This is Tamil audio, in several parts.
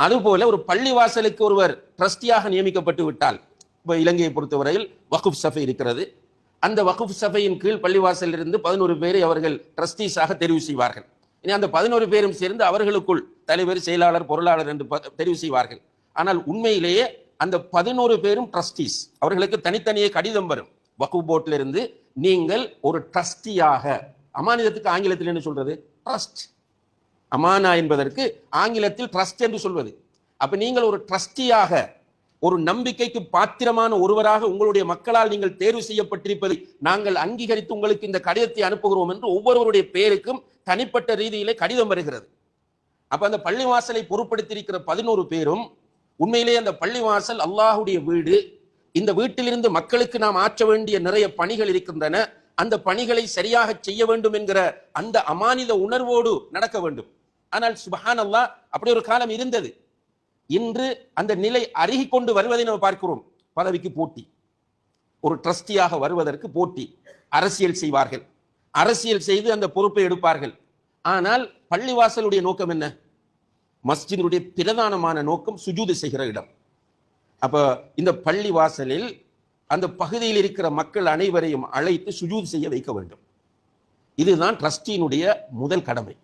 அதுபோல ஒரு பள்ளிவாசலுக்கு ஒருவர் ட்ரஸ்டியாக நியமிக்கப்பட்டு விட்டால் இப்போ இலங்கையை பொறுத்தவரையில் வகுப் சபை இருக்கிறது. அந்த வகுப் சபையின் கீழ் பள்ளிவாசலில் இருந்து பதினோரு பேரை அவர்கள் ட்ரஸ்டீஸாக தெரிவு செய்வார்கள். இனி அந்த பதினோரு பேரும் சேர்ந்து அவர்களுக்குள் தலைவர் செயலாளர் பொருளாளர் என்று ப- தெரிவு செய்வார்கள். ஆனால் உண்மையிலேயே அந்த பதினோரு பேரும் ட்ரஸ்டீஸ். அவர்களுக்கு தனித்தனியே கடிதம் வரும். வகுப் போர்ட்ல இருந்து நீங்கள் ஒரு ட்ரஸ்டியாக அமானிதத்துக்கு ஆங்கிலத்தில் என்ன சொல்றது? ட்ரஸ்ட். அமானா என்பதற்கு ஆங்கிலத்தில் ட்ரஸ்ட் என்று சொல்வது. அப்போ நீங்கள் ஒரு ட்ரஸ்டியாக ஒரு நம்பிக்கைக்கு பாத்திரமான ஒருவராக உங்களுடைய மக்களால் நீங்கள் தேர்வு செய்யப்பட்டிருப்பதை நாங்கள் அங்கீகரித்து உங்களுக்கு இந்த கடிதத்தை அனுப்புகிறோம் என்று ஒவ்வொருவருடைய பெயருக்கும் தனிப்பட்ட ரீதியிலே கடிதம் வருகிறது. அப்ப அந்த பள்ளிவாசலை பொறுப்படுத்தியிருக்கிற பதினோரு பேரும் உண்மையிலேயே அந்த பள்ளிவாசல் அல்லாஹுடைய வீடு இந்த வீட்டிலிருந்து மக்களுக்கு நாம் ஆற்ற வேண்டிய நிறைய பணிகள் இருக்கின்றன அந்த பணிகளை சரியாக செய்ய வேண்டும் என்கிற அந்த அமானித உணர்வோடு நடக்க வேண்டும். ஆனால் சுபஹான் அல்லாஹ் அப்படி ஒரு காலம் இருந்தது. இன்று அந்த நிலை அருகி கொண்டு வருவதை நம்ம பார்க்கிறோம். பதவிக்கு போட்டி. ஒரு ட்ரஸ்டியாக வருவதற்கு போட்டி. அரசியல் செய்வார்கள். அரசியல் செய்து அந்த பொறுப்பை எடுப்பார்கள். ஆனால் பள்ளிவாசலுடைய நோக்கம் என்ன? மஸ்ஜிதுடைய பிரதானமான நோக்கம் சுஜூது செய்கிற இடம். அப்போ இந்த பள்ளி வாசலில் அந்த பகுதியில் இருக்கிற மக்கள் அனைவரையும் அழைத்து சுஜூது செய்ய வைக்க வேண்டும். இதுதான் ட்ரஸ்டியினுடைய முதல் கடமை.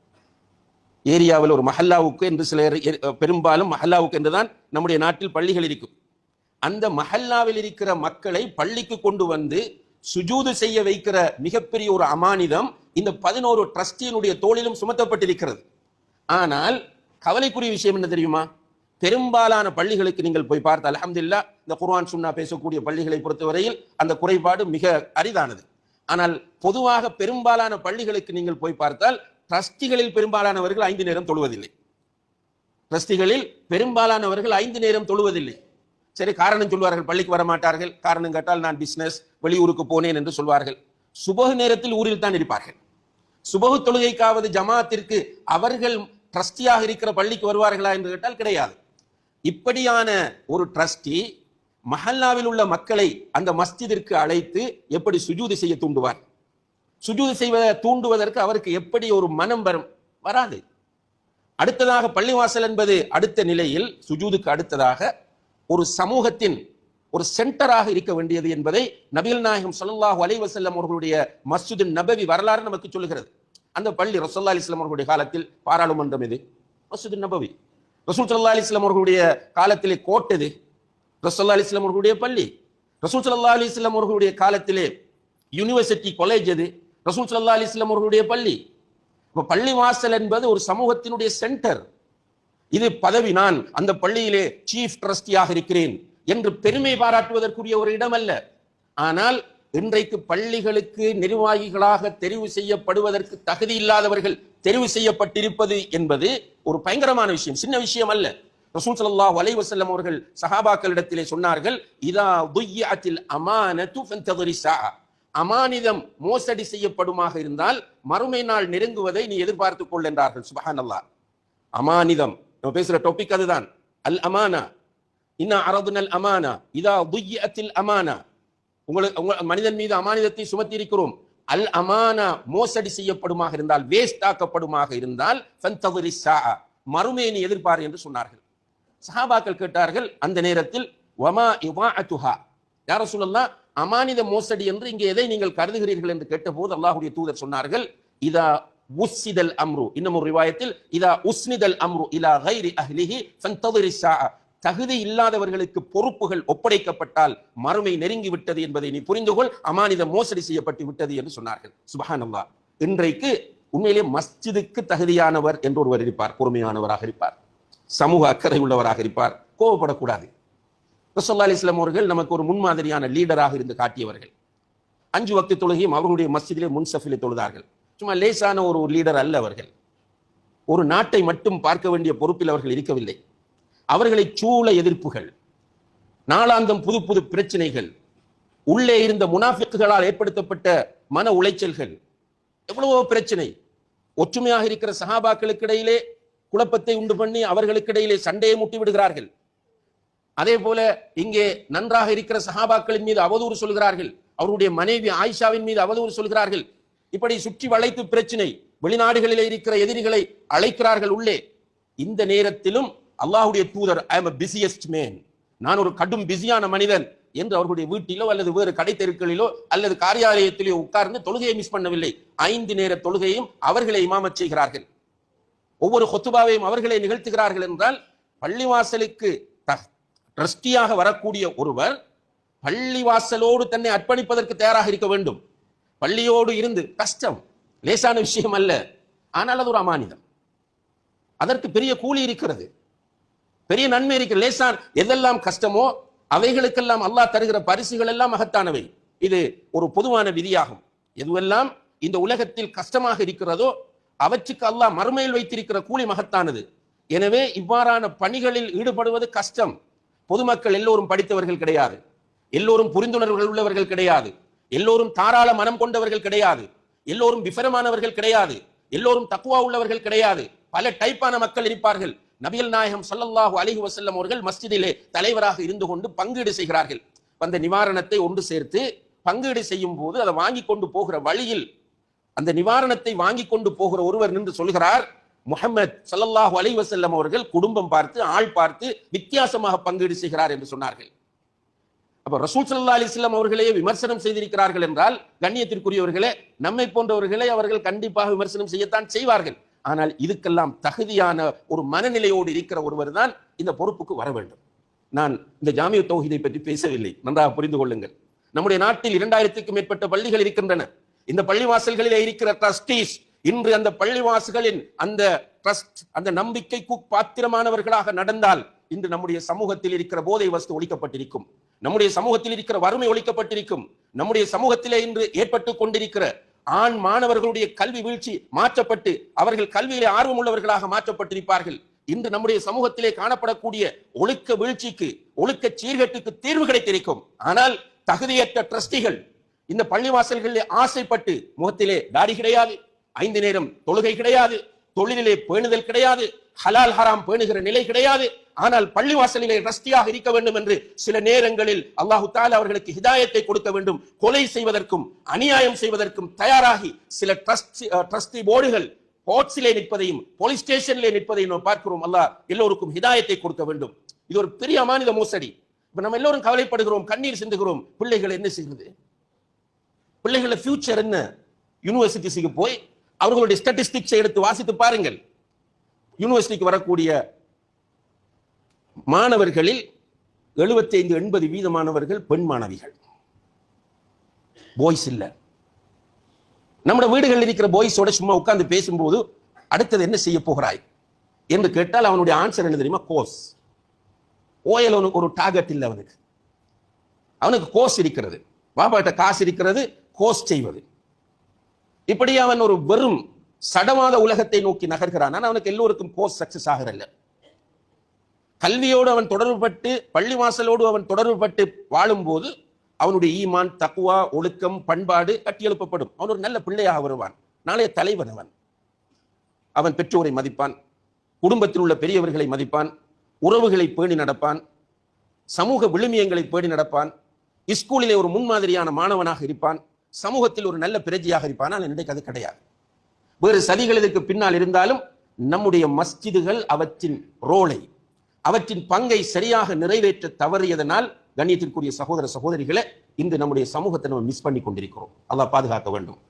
ஏரியாவில் ஒரு மஹல்லாவுக்கு என்று சிலர் எ- பெரும்பாலும் மஹல்லாவுக்கு என்று தான் நம்முடைய நாட்டில் பள்ளிகள் இருக்கும். அந்த மஹல்லாவில் இருக்கிற மக்களை பள்ளிக்கு கொண்டு வந்து சுஜூது செய்ய வைக்கிற மிகப்பெரிய ஒரு அமானிதம் இந்த பதினோரு ட்ரஸ்டியினுடைய தோளிலும் சுமத்தப்பட்டிருக்கிறது. ஆனால் கவலைக்குரிய விஷயம் என்ன தெரியுமா? பெரும்பாலான பள்ளிகளுக்கு நீங்கள் போய் பார்த்து அலமதுல்லா இந்த குர்வான் சுன்னா பேசக்கூடிய பள்ளிகளை பொறுத்தவரையில் அந்த குறைபாடு மிக அரிதானது. ஆனால் பொதுவாக பெரும்பாலான பள்ளிகளுக்கு நீங்கள் போய் பார்த்தால் ட்ரஸ்டிகளில் பெரும்பாலானவர்கள் ஐந்து நேரம் தொழுவதில்லை. ட்ரஸ்டிகளில் பெரும்பாலானவர்கள் ஐந்து நேரம் தொழுவதில்லை. சரி காரணம் சொல்வார்கள். பள்ளிக்கு வர மாட்டார்கள் காரணம் கேட்டால் நான் பிசினஸ் வெளியூருக்கு போனேன் என்று சொல்வார்கள். சுபகு நேரத்தில் ஊரில் தான் இருப்பார்கள். சுபகு தொழுகைக்காவது ஜமாத்திற்கு அவர்கள் ட்ரஸ்டியாக இருக்கிற பள்ளிக்கு வருவார்களா என்று கேட்டால் கிடையாது. இப்படியான ஒரு ட்ரஸ்டி மஹல்லாவில் உள்ள மக்களை அந்த மஸ்ஜிதிற்கு அழைத்து எப்படி சுஜூதி செய்ய தூண்டுவார்? சுஜூது செய்வதை தூண்டுவதற்கு அவருக்கு எப்படி ஒரு மனம் வரும்? வராது. அடுத்ததாக பள்ளிவாசல் என்பது அடுத்த நிலையில் சுஜூதுக்கு அடுத்ததாக ஒரு சமூகத்தின் ஒரு சென்டராக இருக்க வேண்டியது என்பதை நபிகள் நாயகம் ஸல்லல்லாஹு அலைவசல்லம் அவர்களுடைய மஸ்ஜிது நபவி வரலாறு நமக்கு சொல்லுகிறது. அந்த பள்ளி ரசோல்லா அலிஸ்லாம் அவர்களுடைய காலத்தில் பாராளுமன்றம் இது மசூதின் நபவி. ரசூல் சல்லா அலிஸ்லாம் அவர்களுடைய காலத்திலே கோட் எது? அலிஸ்லாம் அவர்களுடைய பள்ளி. ரசூல் சல்லா அலிஸ்லாம் அவர்களுடைய காலத்திலே யூனிவர்சிட்டி காலேஜ் எது? ரசூல் சல்லா அலிஸ்லாம் அவர்களுடைய பள்ளி. இப்போ பள்ளி வாசல் என்பது ஒரு சமூகத்தினுடைய சென்டர் இது பதவி. நான் அந்த பள்ளியிலே சீஃப் ட்ரஸ்டியாக இருக்கிறேன் என்று பெருமை பாராட்டுவதற்குரிய ஒரு இடம் அல்ல ஆனால் இன்றைக்கு பள்ளிகளுக்கு நிர்வாகிகளாக தெரிவு செய்யப்படுவதற்கு தகுதி இல்லாதவர்கள் தெரிவு செய்யப்பட்டிருப்பது என்பது ஒரு பயங்கரமான விஷயம். சின்ன விஷயம் அல்ல. ரசூல் சல்லா வலை வசல்லம் அவர்கள் சஹாபாக்களிடத்திலே சொன்னார்கள் இதா துய்யாத்தில் அமான அமானிதம் மோசடி செய்யப்படுமாக இருந்தால் மறுமை நாள் நெருங்குவதை நீ எதிர்பார்த்துக் கொள் என்றார்கள். சுபஹானல்லாஹ் அமானிதம். நம்ம பேசுற டாபிக் அதுதான். அல் அமானா. இன்னா அரதுனல் அமானா. இதா துய்யத்தில் அமானா. உங்களுக்கு உங்க மனிதன் மீது அமானிதத்தை சுமத்தி இருக்கிறோம் அல் அமானா மோசடி செய்யப்படுமாக இருந்தால் வேஸ்ட் ஆக்கப்படுமாக இருந்தால் ஃபந்ததிரி மறுமையை நீ எதிர்பார் என்று சொன்னார்கள். சஹாபாக்கள் கேட்டார்கள் அந்த நேரத்தில் வமா இவா அத்துஹா யார சொல்லலாம் அமானித மோசடி என்று இங்கே எதை நீங்கள் கருதுகிறீர்கள் என்று கேட்டபோது அல்லாஹுடைய தூதர் சொன்னார்கள் இதா உஸ்ஸிதல் அம்ரு. இன்னும் ஒரு ரிவாயத்தில் இதா உஸ்னிதல் அம்ரு இலா கைரி அஹ்லிஹி ஃபந்ததிரி தகுதி இல்லாதவர்களுக்கு பொறுப்புகள் ஒப்படைக்கப்பட்டால் மறுமை நெருங்கி விட்டது என்பதை நீ புரிந்து கொள் அமானித மோசடி செய்யப்பட்டு விட்டது என்று சொன்னார்கள். சுபஹானல்லாஹ். இன்றைக்கு உண்மையிலே மஸ்ஜிதுக்கு தகுதியானவர் என்று ஒருவர் இருப்பார் பொறுமையானவராக இருப்பார் சமூக அக்கறை உள்ளவராக இருப்பார் கோவப்படக்கூடாது ரசல்லா அலிஸ்லாம் அவர்கள் நமக்கு ஒரு முன்மாதிரியான லீடராக இருந்து காட்டியவர்கள். அஞ்சு வக்தி தொழுகையும் அவர்களுடைய மஸ்ஜிதிலே முன்சஃபிலே தொழுதார்கள். சும்மா லேசான ஒரு லீடர் அல்ல அவர்கள். ஒரு நாட்டை மட்டும் பார்க்க வேண்டிய பொறுப்பில் அவர்கள் இருக்கவில்லை. அவர்களை சூழ எதிர்ப்புகள் நாளாந்தம் புது புது பிரச்சனைகள் உள்ளே இருந்த முனாஃபிக்குகளால் ஏற்படுத்தப்பட்ட மன உளைச்சல்கள் எவ்வளவோ பிரச்சனை. ஒற்றுமையாக இருக்கிற சஹாபாக்களுக்கு இடையிலே குழப்பத்தை உண்டு பண்ணி அவர்களுக்கு இடையிலே சண்டையை முட்டி விடுகிறார்கள். அதே போல இங்கே நன்றாக இருக்கிற சஹாபாக்களின் மீது அவதூறு சொல்கிறார்கள். அவருடைய மனைவி ஆயிஷாவின் மீது அவதூறு சொல்கிறார்கள். இப்படி சுற்றி வளைத்து பிரச்சனை வெளிநாடுகளிலே இருக்கிற எதிரிகளை அழைக்கிறார்கள் உள்ளே. இந்த நேரத்திலும் அல்லாஹுடைய தூதர் ஐ எம் பிஸியஸ்ட் மேன் நான் ஒரு கடும் பிஸியான மனிதன் என்று அவர்களுடைய வீட்டிலோ அல்லது வேறு கடை தெருக்களிலோ அல்லது காரியாலயத்திலோ உட்கார்ந்து தொழுகையை மிஸ் பண்ணவில்லை. ஐந்து நேர தொழுகையும் அவர்களை இமாமச் செய்கிறார்கள். ஒவ்வொரு கொத்துபாவையும் அவர்களை நிகழ்த்துகிறார்கள் என்றால் பள்ளிவாசலுக்கு ட்ரஸ்டியாக வரக்கூடிய ஒருவர் பள்ளிவாசலோடு தன்னை அர்ப்பணிப்பதற்கு தயாராக இருக்க வேண்டும். பள்ளியோடு இருந்து கஷ்டம் லேசான விஷயம் அல்ல. ஆனால் அது ஒரு அமானிதம். அதற்கு பெரிய கூலி இருக்கிறது. பெரிய நன்மை இருக்கிறது லேசான் எதெல்லாம் கஷ்டமோ அவைகளுக்கெல்லாம் அல்லாஹ் தருகிற பரிசுகள் எல்லாம் மகத்தானவை. இது ஒரு பொதுவான விதியாகும். எதுவெல்லாம் இந்த உலகத்தில் கஷ்டமாக இருக்கிறதோ அவற்றுக்கு அல்லாஹ் மறுமையில் வைத்திருக்கிற கூலி மகத்தானது. எனவே இவ்வாறான பணிகளில் ஈடுபடுவது கஷ்டம். பொதுமக்கள் எல்லோரும் படித்தவர்கள் கிடையாது. எல்லோரும் புரிந்துணர்வுகள் உள்ளவர்கள் கிடையாது. எல்லோரும் தாராள மனம் கொண்டவர்கள் கிடையாது. எல்லோரும் விபரமானவர்கள் கிடையாது. எல்லோரும் தக்குவா உள்ளவர்கள் கிடையாது. பல டைப்பான மக்கள் இருப்பார்கள். நபிகள் நாயகம் சல்லல்லாஹு அலிஹி வசல்லம் அவர்கள் மஸ்ஜிதிலே தலைவராக இருந்து கொண்டு பங்கீடு செய்கிறார்கள். அந்த நிவாரணத்தை ஒன்று சேர்த்து பங்கீடு செய்யும் போது அதை வாங்கி கொண்டு போகிற வழியில் அந்த நிவாரணத்தை வாங்கி கொண்டு போகிற ஒருவர் நின்று சொல்கிறார் முகமது ஸல்லல்லாஹு அலை வசல்லம் அவர்கள் குடும்பம் பார்த்து ஆள் பார்த்து வித்தியாசமாக பங்கீடு செய்கிறார் என்று சொன்னார்கள். அப்ப ரசூல் சல்லா அலிஸ்லாம் அவர்களே விமர்சனம் செய்திருக்கிறார்கள் என்றால் கண்ணியத்திற்குரியவர்களே நம்மை போன்றவர்களை அவர்கள் கண்டிப்பாக விமர்சனம் செய்யத்தான் செய்வார்கள். ஆனால் இதுக்கெல்லாம் தகுதியான ஒரு மனநிலையோடு இருக்கிற ஒருவர் தான் இந்த பொறுப்புக்கு வர வேண்டும். நான் இந்த ஜாமிய தொகுதியை பற்றி பேசவில்லை. நன்றாக புரிந்து கொள்ளுங்கள். நம்முடைய நாட்டில் இரண்டாயிரத்துக்கும் மேற்பட்ட பள்ளிகள் இருக்கின்றன. இந்த பள்ளிவாசல்களிலே இருக்கிற ட்ரஸ்டீஸ் இன்று அந்த பள்ளிவாசிகளின் அந்த ட்ரஸ்ட் அந்த நம்பிக்கைக்கு பாத்திரமானவர்களாக நடந்தால் இன்று நம்முடைய சமூகத்தில் இருக்கிற போதை வஸ்து ஒழிக்கப்பட்டிருக்கும். நம்முடைய சமூகத்தில் இருக்கிற வறுமை ஒழிக்கப்பட்டிருக்கும். நம்முடைய சமூகத்திலே இன்று ஏற்பட்டு கொண்டிருக்கிற ஆண் மாணவர்களுடைய கல்வி வீழ்ச்சி மாற்றப்பட்டு அவர்கள் கல்வியிலே ஆர்வம் உள்ளவர்களாக மாற்றப்பட்டிருப்பார்கள். இன்று நம்முடைய சமூகத்திலே காணப்படக்கூடிய ஒழுக்க வீழ்ச்சிக்கு ஒழுக்க சீர்கேட்டுக்கு தீர்வு கிடைத்திருக்கும். ஆனால் தகுதியற்ற ட்ரஸ்டிகள் இந்த பள்ளிவாசல்களிலே ஆசைப்பட்டு முகத்திலே தாடி கிடையாது. ஐந்து நேரம் தொழுகை கிடையாது தொழிலிலே பேணுதல் கிடையாது ஹலால் ஹராம் பேணுகிற நிலை கிடையாது. ஆனால் பள்ளிவாசலிலே ட்ரஸ்டியாக இருக்க வேண்டும் என்று சில நேரங்களில் அல்லாஹு தாலா அவர்களுக்கு ஹிதாயத்தை கொடுக்க வேண்டும். கொலை செய்வதற்கும் அநியாயம் செய்வதற்கும் தயாராகி சில ட்ரஸ்ட் ட்ரஸ்டி போர்டுகள் கோர்ட்ஸிலே நிற்பதையும் போலீஸ் ஸ்டேஷனிலே நிற்பதையும் நாம் பார்க்கிறோம். அல்லாஹ் எல்லோருக்கும் ஹிதாயத்தை கொடுக்க வேண்டும். இது ஒரு பெரிய மாநில மோசடி. இப்ப நம்ம எல்லோரும் கவலைப்படுகிறோம் கண்ணீர் சிந்துகிறோம். பிள்ளைகள் என்ன செய்கிறது? பிள்ளைகள ஃபியூச்சர் என்ன? யூனிவர்சிட்டிஸுக்கு போய் அவர்களுடைய ஸ்டட்டிஸ்டிக்ஸை எடுத்து வாசித்து பாருங்கள். யூனிவர்சிட்டிக்கு வரக்கூடிய மாணவர்களில் 75 எண்பது வீத மாணவர்கள் பெண் மாணவிகள். பாய்ஸ் இல்லை. நம்முடைய வீடுகளில் இருக்கிற பாய்ஸோட சும்மா உட்கார்ந்து பேசும்போது அடுத்தது என்ன செய்ய போகிறாய்? என்று கேட்டால் அவனுடைய ஆன்சர் என்ன தெரியுமா? கோர்ஸ் ஓயல் அவனுக்கு ஒரு டார்கெட் இல்லை அவனுக்கு. அவனுக்கு கோர்ஸ் இருக்கிறது. பாப்பாட்ட காசு இருக்கிறது கோர்ஸ் செய்வது. இப்படி அவன் ஒரு வெறும் சடவாத உலகத்தை நோக்கி நகர்கிறான். ஆனால் அவனுக்கு எல்லோருக்கும் கோர்ஸ் சக்சஸ் ஆகிறல்ல கல்வியோடு அவன் தொடர்புபட்டு பள்ளிவாசலோடு அவன் தொடர்புபட்டு வாழும்போது அவனுடைய ஈமான் தக்குவா ஒழுக்கம் பண்பாடு கட்டியெழுப்பப்படும் அவன் ஒரு நல்ல பிள்ளையாக வருவான். நாளைய தலைவன் அவன். அவன் பெற்றோரை மதிப்பான். குடும்பத்தில் உள்ள பெரியவர்களை மதிப்பான். உறவுகளை பேணி நடப்பான். சமூக விழுமியங்களை பேணி நடப்பான். ஸ்கூலிலே ஒரு முன்மாதிரியான மாணவனாக இருப்பான். சமூகத்தில் ஒரு நல்ல பிரஜையாக இருப்பான் ஆனால் இன்றைக்கு அது கிடையாது. வேறு சதிகள் இதற்கு பின்னால் இருந்தாலும் நம்முடைய மஸ்ஜிதுகள் அவற்றின் ரோலை அவற்றின் பங்கை சரியாக நிறைவேற்ற தவறியதனால் கண்ணியத்திற்குரிய சகோதர சகோதரிகளை இன்று நம்முடைய சமூகத்தை நம்ம மிஸ் பண்ணி கொண்டிருக்கிறோம் அல்லாஹ் பாதுகாக்க வேண்டும்.